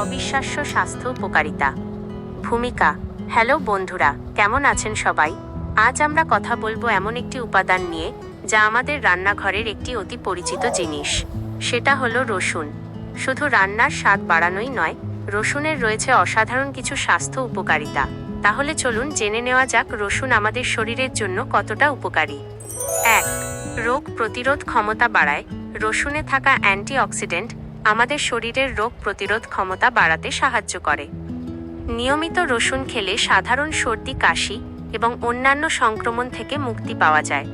অবিশ্বাস্য স্বাস্থ্য উপকারিতা। ভূমিকা, হ্যালো বন্ধুরা, কেমন আছেন সবাই? আজ আমরা কথা বলব এমন একটি উপাদান নিয়ে, যা আমাদের রান্নাঘরের একটি অতি পরিচিত জিনিস। সেটা হলো রসুন। শুধু রান্নার স্বাদ বাড়ানোই নয়, রসুনের রয়েছে অসাধারণ কিছু স্বাস্থ্য উপকারিতা। তাহলে চলুন জেনে নেওয়া যাক রসুন আমাদের শরীরের জন্য কতটা উপকারী। এক, রোগ প্রতিরোধ ক্ষমতা বাড়ায়। রসুনে থাকা অ্যান্টিঅক্সিডেন্ট আমাদের শরীরের রোগ প্রতিরোধ ক্ষমতা বাড়াতে সাহায্য করে। নিয়মিত রসুন খেলে সাধারণ সর্দি, কাশি এবং অন্যান্য সংক্রমণ থেকে মুক্তি পাওয়া যায়।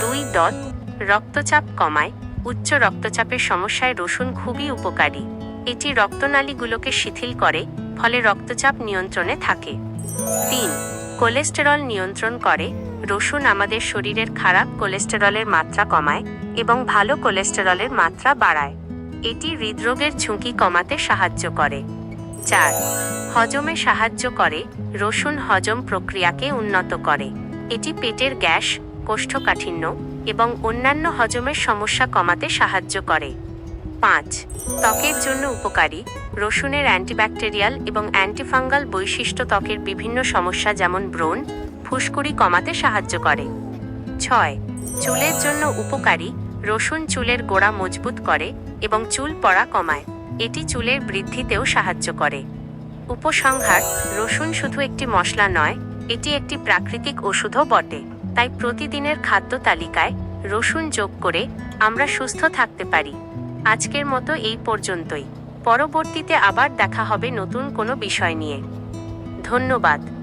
দুই দত রক্তচাপ কমায়। উচ্চ রক্তচাপের সমস্যায় রসুন খুবই উপকারী। এটি রক্তনালীগুলোকে শিথিল করে, ফলে রক্তচাপ নিয়ন্ত্রণে থাকে। তিন, কোলেস্টেরল নিয়ন্ত্রণ করে। রসুন আমাদের শরীরের খারাপ কোলেস্টেরলের মাত্রা কমায় এবং ভালো কোলেস্টেরলের মাত্রা বাড়ায়। এটি হৃদরোগের ঝুঁকি কমাতে সাহায্য করে। চার, হজমে সাহায্য করে, রসুন হজম প্রক্রিয়াকে উন্নত করে। এটি পেটের গ্যাস, কোষ্ঠকাঠিন্য এবং অন্যান্য হজমের সমস্যা কমাতে সাহায্য করে। পাঁচ, ত্বকের জন্য উপকারী, রসুনের অ্যান্টিব্যাকটেরিয়াল এবং অ্যান্টিফাঙ্গাল বৈশিষ্ট্য ত্বকের বিভিন্ন সমস্যা যেমন ব্রণ, ফুসকুড়ি কমাতে সাহায্য করে। ছয়, চুলের জন্য উপকারী রসুন চুলের গোড়া মজবুত করে এবং চুল পড়া কমায়। এটি চুলের বৃদ্ধিতেও সাহায্য করে। উপসংহার, রসুন শুধু একটি মশলা নয়, এটি একটি প্রাকৃতিক ওষুধও বটে। তাই প্রতিদিনের খাদ্য তালিকায় রসুন যোগ করে আমরা সুস্থ থাকতে পারি। আজকের মতো এই পর্যন্তই। পরবর্তীতে আবার দেখা হবে নতুন কোনো বিষয় নিয়ে। ধন্যবাদ।